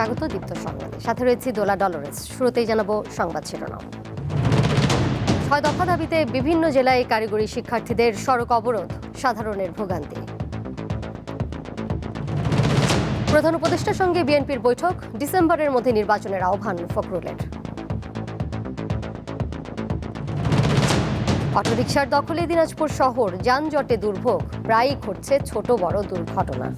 স্বাগত দীপ্ত সংবাদে। সাথে রয়েছে দোলা ডলরেস। শুরুতেই জানাব সংবাদ শিরোনাম। ছয় দফা দাবিতে বিভিন্ন জেলায় কারিগরি শিক্ষার্থীদের সড়ক অবরোধ, সাধারণের ভোগান্তি। প্রধান উপদেষ্টার সঙ্গে বিএনপির বৈঠক, ডিসেম্বরের মধ্যে নির্বাচনের আহ্বান ফখরুলের। অটোরিকশার দখলে দিনাজপুর শহর, যানজটে দুর্ভোগ, প্রায়ই ঘটছে ছোট বড় দুর্ঘটনা।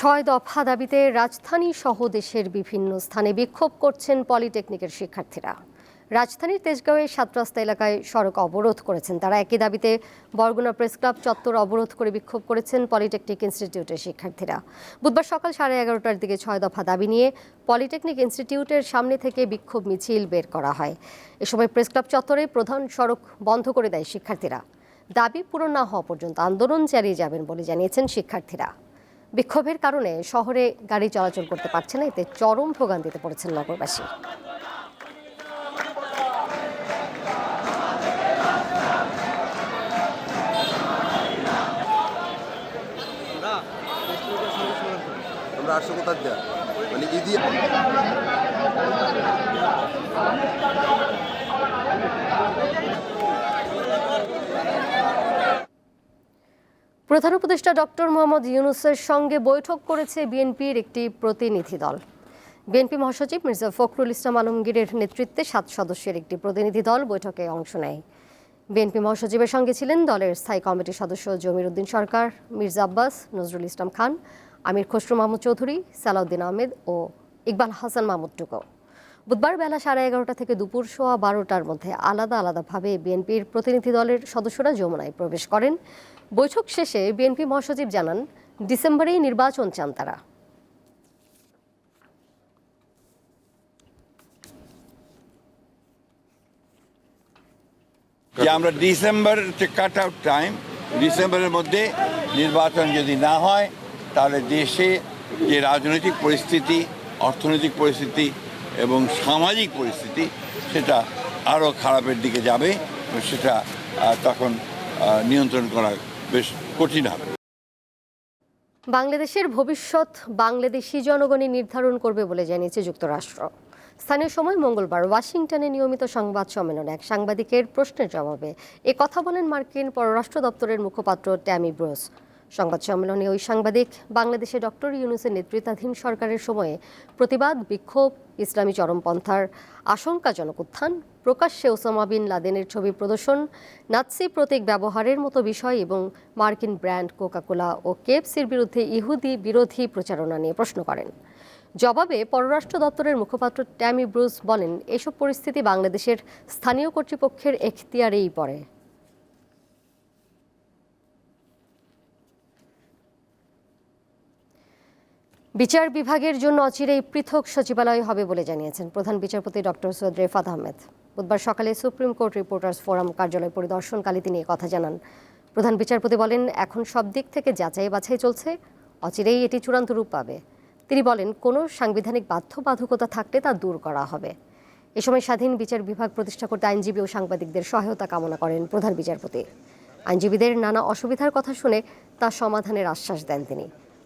ছয় দফা দাবিতে রাজধানী সহ দেশের বিভিন্ন স্থানে বিক্ষোভ করছেন পলিটেকনিকের শিক্ষার্থীরা। রাজধানীর তেজগাঁওয়ের সাতরাস্তা এলাকায় সড়ক অবরোধ করেছেন তারা। একই দাবিতে বরগুনা প্রেস ক্লাব চত্বর অবরোধ করে বিক্ষোভ করেছেন পলিটেকনিক ইনস্টিটিউটের শিক্ষার্থীরা। বুধবার সকাল সাড়ে এগারোটার দিকে ছয় দফা দাবি নিয়ে পলিটেকনিক ইনস্টিটিউটের সামনে থেকে বিক্ষোভ মিছিল বের করা হয়। এ সময় প্রেস ক্লাব চত্বরে প্রধান সড়ক বন্ধ করে দেয় শিক্ষার্থীরা। দাবি পূরণ না হওয়া পর্যন্ত আন্দোলন চালিয়ে যাবেন বলে জানিয়েছেন শিক্ষার্থীরা। বিক্ষোভের কারণে শহরে গাড়ি চলাচল করতে পারছে না, এতে চরম ভোগান্তিতে পড়েছেন নগরবাসী। আমরা আসছো কোথার মানে ইদি প্রধান উপদেষ্টা ডক্টর মোহাম্মদ ইউনুসের সঙ্গে বৈঠক করেছে বিএনপির একটি প্রতিনিধি দল। বিএনপি মহাসচিব মির্জা ফখরুল ইসলাম আলমগীরের নেতৃত্বে সাত সদস্যের একটি প্রতিনিধি দল বৈঠকে অংশ নেয়। বিএনপি মহাসচিবের সঙ্গে ছিলেন দলের স্থায়ী কমিটির সদস্য জমির উদ্দিন সরকার, মির্জা আব্বাস, নজরুল ইসলাম খান, আমির খসরু মাহমুদ চৌধুরী, সালাউদ্দিন আহমেদ ও ইকবাল হাসান মাহমুদ টুকো। বুধবার বেলা সাড়ে এগারোটা থেকে দুপুর সোয়া বারোটার মধ্যে আলাদা আলাদাভাবে বিএনপির প্রতিনিধি দলের সদস্যরা যমুনায় প্রবেশ করেন। বৈঠক শেষে বিএনপি মহাসচিব জানান, ডিসেম্বরেই নির্বাচন চান তারা। আমরা ডিসেম্বর কাট আউট টাইম ডিসেম্বরের মধ্যে নির্বাচন যদি না হয়, তাহলে দেশে যে রাজনৈতিক পরিস্থিতি, অর্থনৈতিক পরিস্থিতি এবং সামাজিক পরিস্থিতি, সেটা আরও খারাপের দিকে যাবে সেটা তখন নিয়ন্ত্রণ করা বেশ কঠিন হবে। বাংলাদেশের ভবিষ্যৎ বাংলাদেশি জনগণই নির্ধারণ করবে বলে জানিয়েছে যুক্তরাষ্ট্র। স্থানীয় সময় মঙ্গলবার ওয়াশিংটনে নিয়মিত সংবাদ সম্মেলনে এক সাংবাদিকের প্রশ্নের জবাবে এ কথা বলেন মার্কিন পররাষ্ট্র দপ্তরের মুখপাত্র ট্যামি ব্রোস। সংবাদ সম্মেলনে ওই সাংবাদিক বাংলাদেশে ডক্টর ইউনুসের নেতৃত্বাধীন সরকারের সময়ে প্রতিবাদ, বিক্ষোভ, ইসলামী চরমপন্থার আশঙ্কাজনক উত্থান প্রকাশ্যে ওসামা বিন লাদেনের ছবি প্রদর্শন, নাৎসি প্রতীক ব্যবহারের মতো বিষয় এবং মার্কিন ব্র্যান্ড কোকাকোলা ও কেএফসির বিরুদ্ধে ইহুদি বিরোধী প্রচারণা নিয়ে প্রশ্ন করেন। জবাবে পররাষ্ট্র দপ্তরের মুখপাত্র ট্যামি ব্রুস বলেন, এসব পরিস্থিতি বাংলাদেশের স্থানীয় কর্তৃপক্ষের এখতিয়ারেই পড়ে। বিচার বিভাগের জন্য অচিরেই পৃথক সচিবালয় হবে বলে জানিয়েছেন প্রধান বিচারপতি ডক্টর সৈয়দ রেফাত আহমেদ। বুধবার সকালে সুপ্রিম কোর্ট রিপোর্টার্স ফোরাম কার্যালয় পরিদর্শনকালে তিনি কথা জানান। প্রধান বিচারপতি বলেন, এখন সব দিক থেকে যাচাই বাছাই চলছে, অচিরেই এটি চূড়ান্ত রূপ পাবে। তিনি বলেন, কোনো সাংবিধানিক বাধ্যবাধকতা থাকলে তা দূর করা হবে। এ সময় স্বাধীন বিচার বিভাগ প্রতিষ্ঠা করতে আইনজীবী ও সাংবাদিকদের সহায়তা কামনা করেন প্রধান বিচারপতি। আইনজীবীদের নানা অসুবিধার কথা শুনে তা সমাধানের আশ্বাস দেন তিনি।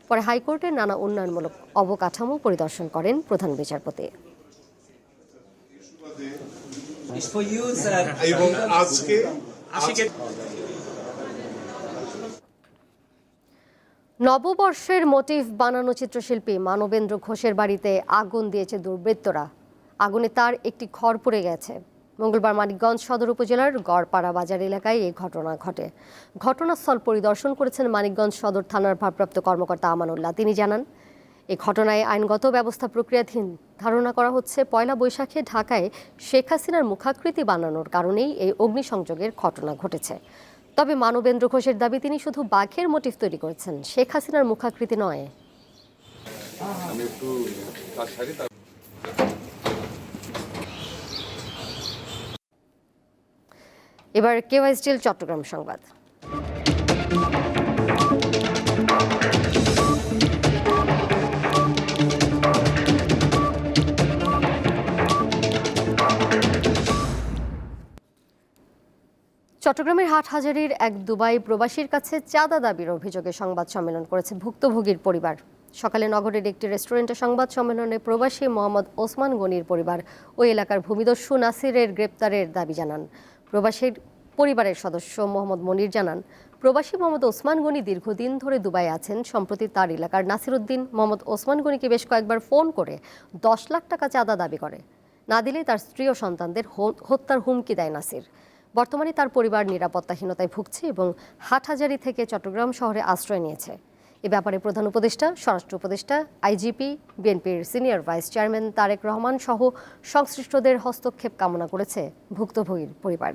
পরে হাইকোর্টের নানা উন্নয়নমূলক অবকাঠামো পরিদর্শন করেন প্রধান বিচারপতি। It's for you, sir. এবং আজকে আশিকের নববর্ষের মোটিভ বানানো চিত্রশিল্পী মানবেন্দ্র ঘোষের বাড়িতে আগুন দিয়েছে দুর্বৃত্তরা। আগুনে তার একটি ঘর পুড়ে গেছে। মঙ্গলবার মানিকগঞ্জ সদর উপজেলার গড়পাড়া বাজার এলাকায় এই ঘটনা ঘটে। ঘটনাস্থল পরিদর্শন করেছেন মানিকগঞ্জ সদর থানার ভারপ্রাপ্ত কর্মকর্তা আমানুল্লাহ। তিনি জানান এই ঘটনায় আইনগত ব্যবস্থা প্রক্রিয়াধীন। ধারণা করা হচ্ছে পয়লা বৈশাখে ঢাকায় শেখ হাসিনার মুখাকৃতি বানানোর কারণেই এই অগ্নিসংযোগের ঘটনা ঘটেছে। তবে মানবেন্দ্র ঘোষের দাবি তিনি শুধু বাঘের মোটিভ তৈরি করেছেন শেখ হাসিনার মুখাকৃতি নয়। এবার কেওয়াই স্টিল চট্টগ্রাম সংবাদ। চট্টগ্রামের হাটহাজারীর এক দুবাই প্রবাসীর কাছে চাঁদা দাবির অভিযোগে সংবাদ সম্মেলন করেছে ভুক্তভোগীর পরিবার। সকালে নগরের একটি রেস্টুরেন্টে সংবাদ সম্মেলনে প্রবাসী মোহাম্মদ ওসমান গনির পরিবার ওই এলাকার ভূমিদস্যু নাসিরের গ্রেপ্তারের দাবি জানান। প্রবাসীর পরিবারের সদস্য মোহাম্মদ মনির জানান, প্রবাসী মোহাম্মদ ওসমান গনি দীর্ঘদিন ধরে দুবাই আছেন। সম্প্রতি তার এলাকার নাসিরুদ্দিন মোহাম্মদ ওসমান গনিকে বেশ কয়েকবার ফোন করে দশ লাখ টাকা চাঁদা দাবি করে। না দিলে তার স্ত্রী ও সন্তানদের হত্যার হুমকি দেয় নাসির। বর্তমানে তার পরিবার নিরাপত্তাহীনতায় ভুগছে এবং হাটহাজারি থেকে চট্টগ্রাম শহরে আশ্রয় নিয়েছে। এ ব্যাপারে প্রধান উপদেষ্টা, স্বরাষ্ট্র উপদেষ্টা, আইজিপি, বিএনপির senior vice chairman Tarique Rahman সহ সংশ্লিষ্টদের হস্তক্ষেপ কামনা করেছে ভুক্তভোগীর পরিবার।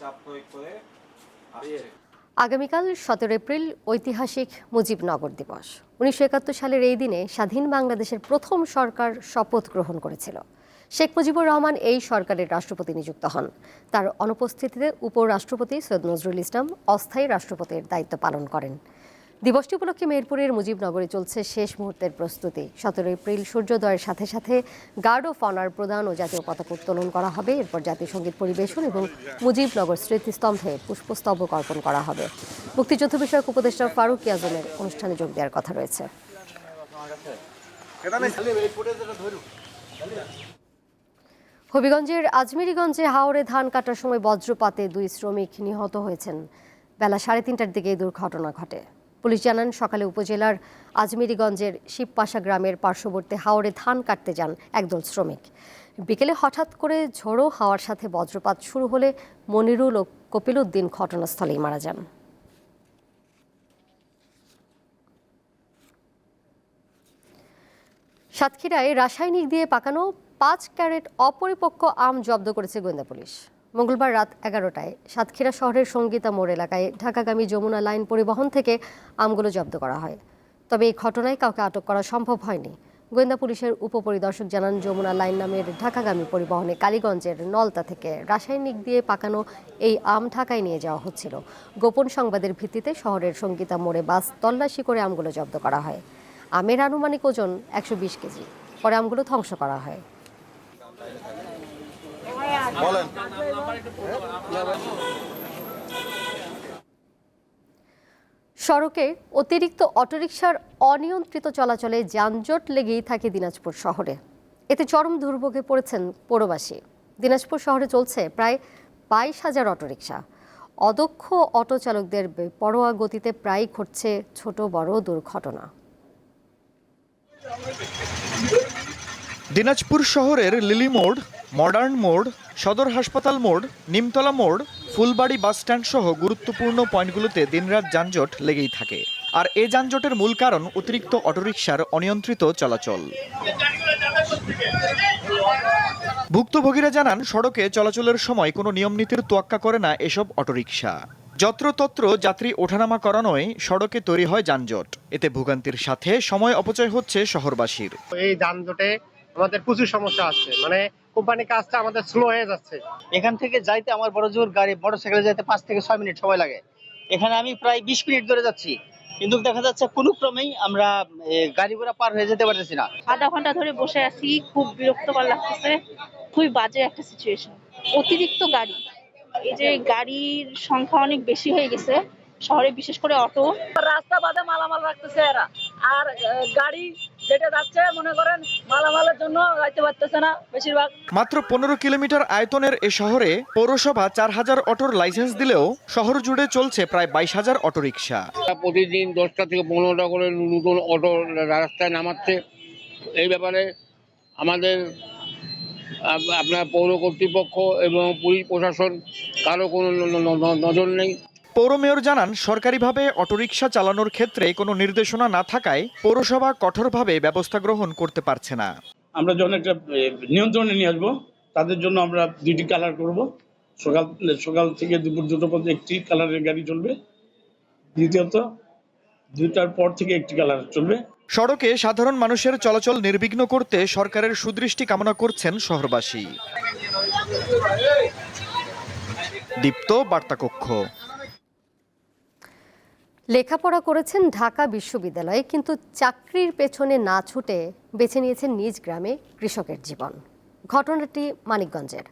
চাপ প্রয়োগ করে আগামীকাল সতেরো এপ্রিল ঐতিহাসিক মুজিবনগর দিবস। উনিশশো একাত্তর সালের এই দিনে স্বাধীন বাংলাদেশের প্রথম সরকার শপথ গ্রহণ করেছিল। শেখ মুজিবুর রহমান এই সরকারের রাষ্ট্রপতি নিযুক্ত হন। তার অনুপস্থিতিতে উপরাষ্ট্রপতি সৈয়দ নজরুল ইসলাম অস্থায়ী রাষ্ট্রপতির দায়িত্ব পালন করেন। দিবসটি উপলক্ষে মেহেরপুরের মুজিবনগরে চলছে শেষ মুহূর্তের প্রস্তুতি। সতেরো এপ্রিল সূর্যোদয়ের সাথে সাথে গার্ড অফ অনার প্রদান ও জাতীয় পতাকা উত্তোলন করা হবে। এরপর জাতীয় সংগীত পরিবেশন এবং মুজিবনগর স্মৃতিস্তম্ভে পুষ্পস্তবক অর্পণ করা হবে। মুক্তিযুদ্ধ বিষয়ক উপদেষ্টা ফারুক ইয়াজমের অনুষ্ঠানে যোগ দেওয়ার কথা রয়েছে। হবিগঞ্জের আজমিরিগঞ্জে হাওড়ে ধান কাটার সময় বজ্রপাতে দুই শ্রমিক নিহত হয়েছেন। বেলা সাড়ে তিনটার দিকে এই দুর্ঘটনা ঘটে। পুলিশ জানান, সকালে উপজেলার আজমিরিগঞ্জের শিবপাশা গ্রামের পার্শ্ববর্তী হাওড়ে ধান কাটতে যান একদল শ্রমিক। বিকেলে হঠাৎ করে ঝোড়ো হাওয়ার সাথে বজ্রপাত শুরু হলে মনিরুল ও কপিলউদ্দিন ঘটনাস্থলেই মারা যান। সাতক্ষীরায় রাসায়নিক দিয়ে পাকানো পাঁচ ক্যারেট অপরিপক্ক আম জব্দ করেছে গোয়েন্দা পুলিশ। মঙ্গলবার রাত এগারোটায় সাতক্ষীরা শহরের সঙ্গীতা মোড় এলাকায় ঢাকাগামী যমুনা লাইন পরিবহন থেকে আমগুলো জব্দ করা হয়। তবে এই ঘটনায় কাউকে আটক করা সম্ভব হয়নি। গোয়েন্দা পুলিশের উপপরিদর্শক জানান, যমুনা লাইন নামের ঢাকাগামী পরিবহনে কালীগঞ্জের নলতা থেকে রাসায়নিক দিয়ে পাকানো এই আম ঢাকায় নিয়ে যাওয়া হচ্ছিল। গোপন সংবাদের ভিত্তিতে শহরের সঙ্গীতা মোড়ে বাস তল্লাশি করে আমগুলো জব্দ করা হয়। আমের আনুমানিক ওজন একশো বিশ কেজি। পরে আমগুলো ধ্বংস করা হয়। সড়কে অতিরিক্ত অটোরিকশার অনিয়ন্ত্রিত চলাচলে যানজট লেগেই থাকে দিনাজপুর শহরে। এতে চরম দুর্ভোগে পড়েছেন পৌরবাসী। দিনাজপুর শহরে চলছে প্রায় বাইশ হাজার অটোরিকশা। অদক্ষ অটো চালকদের বেপরোয়া গতিতে প্রায় ঘটছে ছোট বড় দুর্ঘটনা। দিনাজপুর শহরের লিলি মোড় মডার্ন মোড়, সদর হাসপাতাল মোড়, নিমতলা মোড়, ফুলবাড়ি বাসস্ট্যান্ড সহ গুরুত্বপূর্ণ পয়েন্টগুলোতে দিনরাত যানজট লেগেই থাকে। আর এ যানজটের মূল কারণ অতিরিক্ত অটোরিকশার অনিয়ন্ত্রিত চলাচল। ভুক্তভোগীরা জানান, সড়কে চলাচলের সময় কোনো নিয়মনীতির তোয়াক্কা করে না এসব অটোরিকশা। যত্রতত্র যাত্রী ওঠানামা করানোয় সড়কে তৈরি হয় যানজট। এতে ভোগান্তির সাথে সময় অপচয় হচ্ছে শহরবাসীর। এই যানজটে আমাদের প্রচুর সমস্যা আছে। মানে কোম্পানির কাজটা আমাদের স্লো হয়ে যাচ্ছে। এখান থেকে যাইতে আমার বড় জোর গাড়ি মোটর সাইকেলে যাইতে পাঁচ থেকে ছয় মিনিট সময় লাগে। এখানে আমি প্রায় বিশ মিনিট ধরে যাচ্ছি। কিন্তু দেখা যাচ্ছে কোনো ক্রমেই আমরা গাড়ি ঘোড়া পার হয়ে যেতে পারতেছি না। আধা ঘণ্টা ধরে বসে আছি খুব বিরক্তকর লাগতেছে। খুবই বাজে একটা সিচুয়েশন অতিরিক্ত গাড়ি। এই যে গাড়ির সংখ্যা অনেক বেশি হয়ে গেছে। শহরে বিশেষ করে অটো। রাস্তা বাদে মালামাল রাখতেছে এরা। আর আহ, গাড়ি যেটা যাচ্ছে মনে করেন মালামালের জন্য যাইতে পারতেছে না বেশিরভাগ। মাত্র পনেরো কিলোমিটার আয়তনের এ শহরে পৌরসভা চার হাজার অটোর লাইসেন্স দিলেও শহর জুড়ে চলছে প্রায় বাইশ হাজার অটোরিকশা। প্রতিদিন দশটা থেকে পনেরোটা করে নতুন অটো রাস্তায় নামাচ্ছে। এই ব্যাপারে আমাদের আপনার পৌর কর্তৃপক্ষ এবং পুলিশ প্রশাসন কারও কোনো ন- ন- ন- নজর নেই। পৌর মেয়র জানান সরকারিভাবে অটোরিকশা চালানোর ক্ষেত্রে কোনো নির্দেশনা না থাকায় পৌরসভা কঠোরভাবে ব্যবস্থা গ্রহণ করতে পারছে না। আমরা যখন একটা নিয়ন্ত্রণে নিয়ে আসব তাদের জন্য আমরা দুইটি কালার করব। সকাল সকাল থেকে দুপুর দুটো পর্যন্ত একটি কালারের গাড়ি চলবে। দ্বিতীয়ত দুইটার পর থেকে একটি কালার চলবে। সড়কে সাধারণ মানুষের চলাচল নির্বিঘ্ন করতে সরকারের সুদৃষ্টি কামনা করছেন শহরবাসী। দীপ্ত বার্তাকক্ষ। লেখাপড়া করেছেন ঢাকা বিশ্ববিদ্যালয়ে, কিন্তু চাকরির পেছনে না ছুটে বেছে নিয়েছেন নিজ গ্রামে কৃষকের জীবন। ঘটনাটি মানিকগঞ্জের।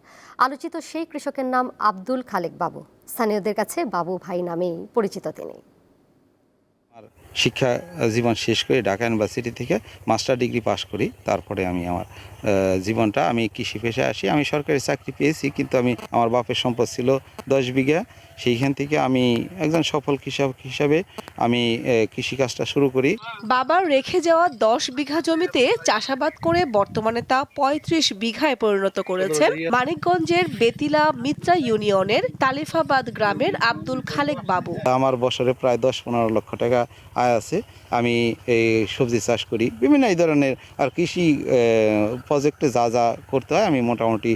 আলোচিত সেই কৃষকের নাম আব্দুল খালেক বাবু। স্থানীয়দের কাছে বাবু ভাই নামেই পরিচিত তিনি। শিক্ষা জীবন শেষ করে ঢাকা ইউনিভার্সিটি থেকে মাস্টার ডিগ্রি পাশ করি। তারপরে আমি আমার জীবনটা, আমি কৃষি পেশায় আসি। আমি সরকারি চাকরি পেয়েছি, কিন্তু আমি, আমার বাপের সম্পদ ছিল দশ বিঘা। সেইখান থেকে আমি একজন সফল কৃষক হিসাবে আমি কৃষিকাজটা শুরু করি। বাবার রেখে যাওয়া দশ বিঘা জমিতে চাষাবাদ করে বর্তমানে তা পঁয়ত্রিশ বিঘায় পরিণত করেছেন। মানিকগঞ্জের বেতিলা মিত্রা ইউনিয়নের তালিফাবাদ গ্রামের আব্দুল খালেক বাবু। আমার বছরে প্রায় দশ পনেরো লক্ষ টাকা আয় আছে। আমি এই সবজি চাষ করি। বিভিন্ন এই ধরনের আর কৃষি প্রজেক্টে যা যা করতে হয় আমি মোটামুটি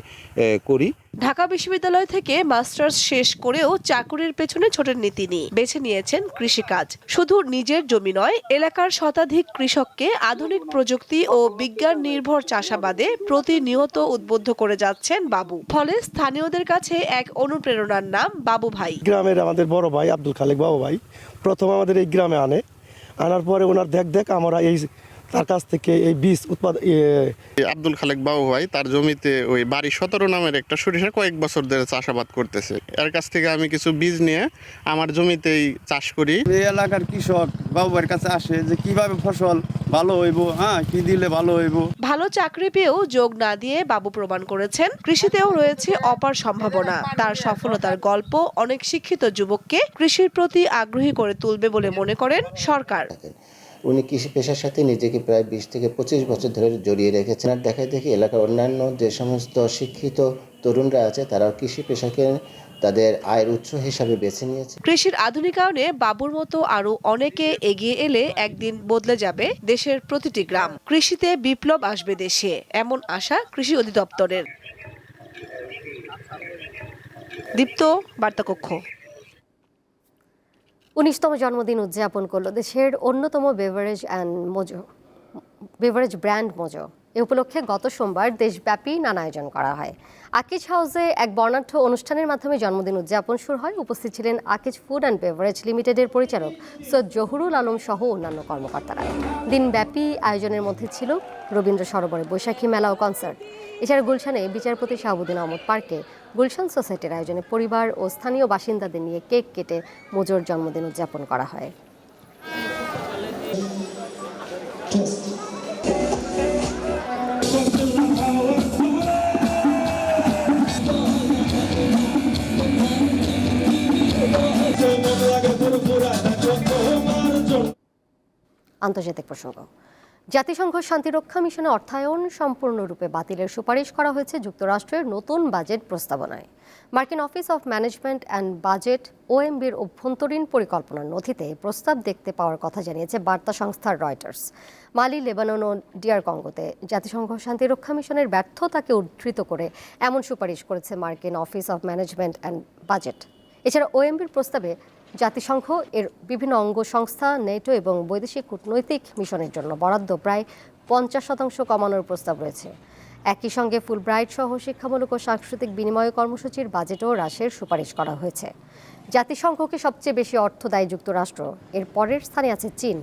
করি। ঢাকা বিশ্ববিদ্যালয় থেকে মাস্টার্স শেষ করেও চাকুরির পেছনে ছোটেননি তিনি বেছে নিয়েছেন কৃষিকাজ। শুধু নিজের জমি নয়, এলাকার শতাধিক কৃষককে আধুনিক প্রযুক্তি ও বিজ্ঞান নির্ভর চাষাবাদে প্রতিনিয়ত উদ্বুদ্ধ করে যাচ্ছেন বাবু। ফলে স্থানীয়দের কাছে এক অনুপ্রেরণার নাম বাবু ভাই। গ্রামের আমাদের বড় ভাই আব্দুল খালেক বাবু ভাই, প্রথম আমাদের এই গ্রামে আনে। আনার পরে ওনার দেখ দেখ আমরা এই তার কাছ থেকে এই বীজ উৎপাদন আব্দুল খালেক বাবু ভাই তার জমিতে ওই বাড়ি সতেরো নামের একটা সরিষা কয়েক বছর ধরে চাষাবাদ করতেছে। এর কাছ থেকে আমি কিছু বীজ নিয়ে আমার জমিতেই চাষ করি। এই এলাকার কৃষক বাবুর কাছে আসে যে কীভাবে ফসল ভালো হইব? হ্যাঁ কি দিলে ভালো হইব? ভালো চাকরি পেয়েও যোগ না দিয়ে বাবু প্রমাণ করেছেন। কৃষিতেও রয়েছে অপার সম্ভাবনা। তার সফলতার গল্প অনেক শিক্ষিত যুবককে কৃষির প্রতি আগ্রহী করে তুলবে বলে মনে করেন সরকার। উনি কৃষি পেশার সাথে নিজেকে প্রায় বিশ থেকে পঁচিশ বছর ধরে জড়িয়ে রেখেছেন। আর দেখা দেখি এলাকার অন্যান্য যে সমস্ত শিক্ষিত তরুণরা আছে, তারাও কৃষি পেশাকে তাদের আয়ের উৎস হিসাবে বেছে নিয়েছে। কৃষির আধুনিকায়নে বাবুর মতো আরও অনেকে এগিয়ে এলে একদিন বদলে যাবে দেশের প্রতিটি গ্রাম। কৃষিতে বিপ্লব আসবে দেশে, এমন আশা কৃষি অধিদপ্তরের। দীপ্ত, বার্তাকক্ষ। উনিশতম জন্মদিন উদযাপন করল দেশের অন্যতম beverage and Mojo beverage brand Mojo এ উপলক্ষে গত সোমবার দেশব্যাপী নানা আয়োজন করা হয়। আকিজ হাউসে এক বর্ণাঢ্য অনুষ্ঠানের মাধ্যমে জন্মদিন উদযাপন শুরু হয়। উপস্থিত ছিলেন আকিজ ফুড অ্যান্ড বেভারেজ লিমিটেডের পরিচালক সৈয়দ জহুরুল আলম সহ অন্যান্য কর্মকর্তারা। দিনব্যাপী আয়োজনের মধ্যে ছিল রবীন্দ্র সরোবরে বৈশাখী মেলা ও কনসার্ট। এছাড়া গুলশানে বিচারপতি শাহাবুদ্দিন আহমদ পার্কে গুলশান সোসাইটির আয়োজনে পরিবার ও স্থানীয় বাসিন্দাদের নিয়ে কেক কেটে মোজোর জন্মদিন উদযাপন করা হয়। আন্তর্জাতিক প্রসঙ্গ। জাতিসংঘ শান্তিরক্ষা মিশনে অর্থায়ন সম্পূর্ণরূপে বাতিলের সুপারিশ করা হয়েছে যুক্তরাষ্ট্রের নতুন বাজেট প্রস্তাবনায়। মার্কিন office of management and budget ওএমবির অভ্যন্তরীণ পরিকল্পনার নথিতে প্রস্তাব দেখতে পাওয়ার কথা জানিয়েছে বার্তা সংস্থার রয়টার্স। মালি, লেবানন ও ডিয়ার কঙ্গোতে জাতিসংঘ শান্তিরক্ষা মিশনের ব্যর্থতাকে উদ্ধৃত করে এমন সুপারিশ করেছে মার্কিন office of management and budget. এছাড়া ওএমবির প্রস্তাবে জাতিসংঘ এর বিভিন্ন অঙ্গ সংস্থা, নেটো এবং বৈদেশিক কূটনৈতিক মিশনের জন্য বরাদ্দ প্রায় পঞ্চাশ শতাংশ কমানোর প্রস্তাব রয়েছে। একই সঙ্গে ফুলব্রাইট সহ শিক্ষামূলক ও সাংস্কৃতিক বিনিময় কর্মসূচির বাজেটও হ্রাসের সুপারিশ করা হয়েছে। জাতিসংঘকে সবচেয়ে বেশি অর্থ দেয় যুক্তরাষ্ট্র, এর পরের স্থানে আছে চীন।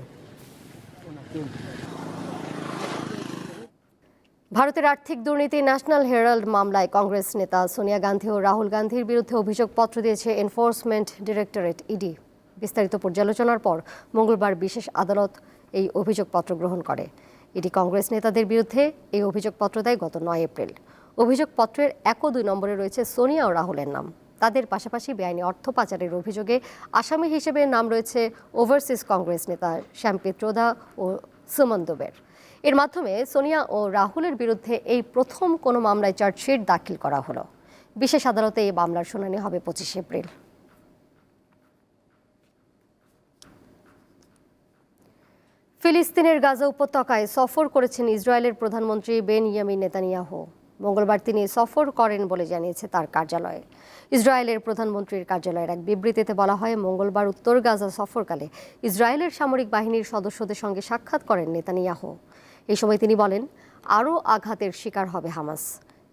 ভারতের আর্থিক দুর্নীতি ন্যাশনাল হেরাল্ড মামলায় কংগ্রেস নেতা সোনিয়া গান্ধী ও রাহুল গান্ধীর বিরুদ্ধে অভিযোগপত্র দিয়েছে এনফোর্সমেন্ট ডিরেক্টরেট ইডি বিস্তারিত পর্যালোচনার পর মঙ্গলবার বিশেষ আদালত এই অভিযোগপত্র গ্রহণ করে। ইডি কংগ্রেস নেতাদের বিরুদ্ধে এই অভিযোগপত্র দেয় গত নয় এপ্রিল। অভিযোগপত্রের এক ও দুই নম্বরে রয়েছে সোনিয়া ও রাহুলের নাম। তাদের পাশাপাশি বেআইনি অর্থ পাচারের অভিযোগে আসামি হিসেবে নাম রয়েছে ওভারসিজ কংগ্রেস নেতা শ্যামপ্রীত রোদা ও সুমন দুবের এর মাধ্যমে সোনিয়া ও রাহুলের বিরুদ্ধে এই প্রথম কোনো মামলায় চার্জশিট দাখিল করা হলো। বিশেষ আদালতে এই মামলার শুনানি হবে পঁচিশে এপ্রিল। ফিলিস্তিনের গাজা উপত্যকায় সফর করেছেন ইসরায়েলের প্রধানমন্ত্রী বেন ইয়ামিন নেতানিয়াহু। মঙ্গলবার তিনি সফর করেন বলে জানিয়েছে তার কার্যালয়ে। ইসরায়েলের প্রধানমন্ত্রীর কার্যালয়ের এক বিবৃতিতে বলা হয়, মঙ্গলবার উত্তর গাজা সফরকালে ইসরায়েলের সামরিক বাহিনীর সদস্যদের সঙ্গে সাক্ষাৎ করেন নেতানিয়াহু। এই সময় তিনি বলেন, আরও আঘাতের শিকার হবে হামাস।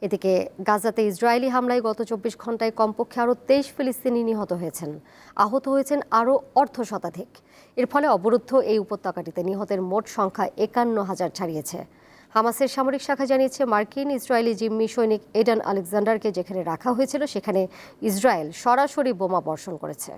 এদিকে গাজাতে ইসরায়েলি হামলায় গত চব্বিশ ঘন্টায় কমপক্ষে আরও তেইশ ফিলিস্তিনি নিহত হয়েছেন। আহত হয়েছেন আরও অর্ধ শতাধিক এর ফলে অবরুদ্ধ এই উপত্যকাটিতে নিহতের মোট সংখ্যা একান্ন হাজার ছাড়িয়েছে। হামাসের সামরিক শাখা জানিয়েছে, মার্কিন ইসরায়েলি জিম্মি সৈনিক এডান আলেকজান্ডারকে যেখানে রাখা হয়েছিল, সেখানে ইসরায়েল সরাসরি বোমা বর্ষণ করেছে।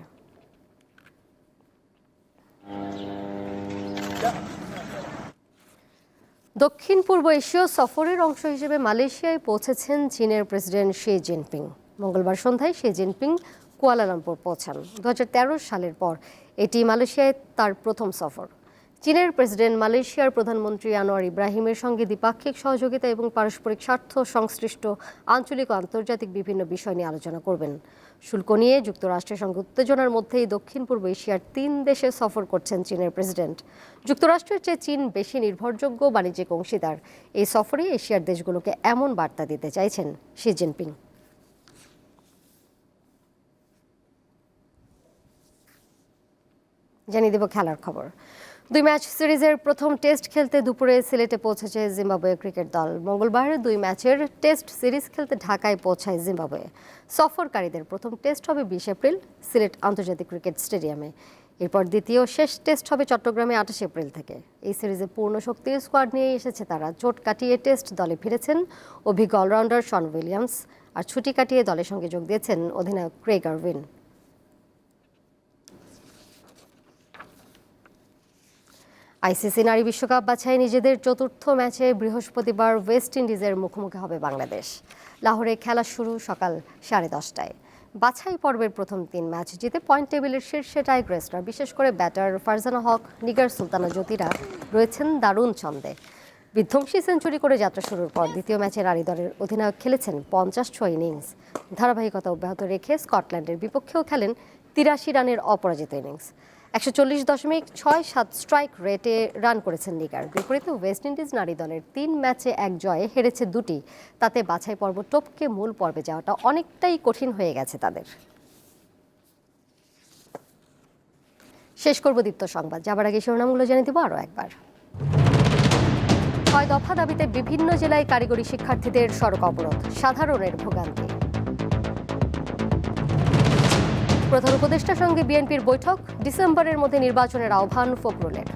দক্ষিণ পূর্ব এশীয় সফরের অংশ হিসেবে মালয়েশিয়ায় পৌঁছেছেন চীনের প্রেসিডেন্ট শি জিনপিং। মঙ্গলবার সন্ধ্যায় শি জিনপিং কুয়ালালামপুর পৌঁছান। দু হাজার তেরো সালের পর এটি মালয়েশিয়ায় তার প্রথম সফর। চীনের প্রেসিডেন্ট মালয়েশিয়ার প্রধানমন্ত্রী আনোয়ার ইব্রাহিমের সঙ্গে দ্বিপাক্ষিক সহযোগিতা এবং পারস্পরিক স্বার্থ, সংশ্লিষ্ট আঞ্চলিক ও আন্তর্জাতিক বিভিন্ন বিষয় নিয়ে আলোচনা করবেন। শুল্ক নিয়ে যুক্তরাষ্ট্রের সঙ্গে উত্তেজনার মধ্যেই দক্ষিণ পূর্ব এশিয়ার তিন দেশে সফর করছেন চীনের প্রেসিডেন্ট। যুক্তরাষ্ট্রের চেয়ে চীন বেশি নির্ভরযোগ্য বাণিজ্যিক অংশীদার। এই সফরে এশিয়ার দেশগুলোকে এমন বার্তা দিতে চাইছেন শি জিনপিং। জানিয়ে দেব খেলার খবর। দুই ম্যাচ সিরিজের প্রথম টেস্ট খেলতে দুপুরে সিলেটে পৌঁছেছে জিম্বাবুয়ে ক্রিকেট দল। মঙ্গলবার দুই ম্যাচের টেস্ট সিরিজ খেলতে ঢাকায় পৌঁছায় জিম্বাবুয়ে। সফরকারীদের প্রথম টেস্ট হবে বিশ এপ্রিল সিলেট আন্তর্জাতিক ক্রিকেট স্টেডিয়ামে। এরপর দ্বিতীয় শেষ টেস্ট হবে চট্টগ্রামে আঠাশ এপ্রিল থেকে। এই সিরিজে পূর্ণ শক্তির স্কোয়াড নিয়ে এসেছে তারা। চোট কাটিয়ে টেস্ট দলে ফিরেছেন অভিজ্ঞ অলরাউন্ডার শন উইলিয়ামস আর ছুটি কাটিয়ে দলের সঙ্গে যোগ দিয়েছেন অধিনায়ক ক্রেগ আরউইন আইসিসি নারী বিশ্বকাপ বাছাই নিজেদের চতুর্থ ম্যাচে বৃহস্পতিবার ওয়েস্ট ইন্ডিজের মুখোমুখি হবে বাংলাদেশ। লাহোরে খেলা শুরু সকাল সাড়ে দশটায়। বাছাই পর্বের প্রথম তিন ম্যাচ জিতে পয়েন্ট টেবিলের শীর্ষে টাইগ্রেসরা, বিশেষ করে ব্যাটার ফারজানা হক, নিগার সুলতানা জ্যোতিরা রয়েছেন দারুণ ছন্দে। বিধ্বংসী সেঞ্চুরি করে যাত্রা শুরুর পর দ্বিতীয় ম্যাচে নারী দলের অধিনায়ক খেলেছেন পঞ্চাশ ছয় ইনিংস। ধারাবাহিকতা অব্যাহত রেখে স্কটল্যান্ডের বিপক্ষেও খেলেন তিরাশি রানের অপরাজিত ইনিংস। একশো চল্লিশ দশমিক ছয় সাত স্ট্রাইক রেটে রান করেছেন নিগার বিপরীতে ওয়েস্ট ইন্ডিজ নারী দলের তিন ম্যাচে এক জয়ে হেরেছে দুটি। তাতে বাছাই পর্ব টপকে মূল পর্বে যাওয়াটা অনেকটাই কঠিন হয়ে গেছে তাদের। শেষ করব দীপ্ত সংবাদ। যাবার আগে শিরোনামগুলো জেনে দেবো আরও একবার। ছয় দফা দাবিতে বিভিন্ন জেলায় কারিগরি শিক্ষার্থীদের সড়ক অবরোধ। সাধারণের ভোগান্তি। প্রধান উপদেষ্টার সঙ্গে বিএনপির বৈঠক ডিসেম্বরের মধ্যে নির্বাচনের আহ্বান ফখরুলের।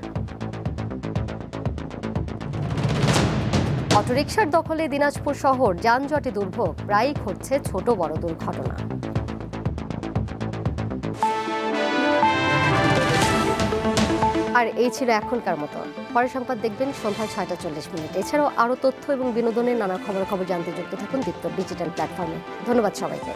অটোরিকশার দখলে দিনাজপুর শহর, যানজটে দুর্ভোগ, প্রায়ই ঘটছে ছোট বড় দুর্ঘটনা। আর এই ছিল এখনকার মতো। পরে সংবাদ দেখবেন সন্ধ্যা ছয়টা চল্লিশ মিনিট। এছাড়াও আরও তথ্য এবং বিনোদনের নানা খবর খবর জানতে যুক্ত থাকুন দীপ্ত ডিজিটাল প্ল্যাটফর্মে। ধন্যবাদ সবাইকে।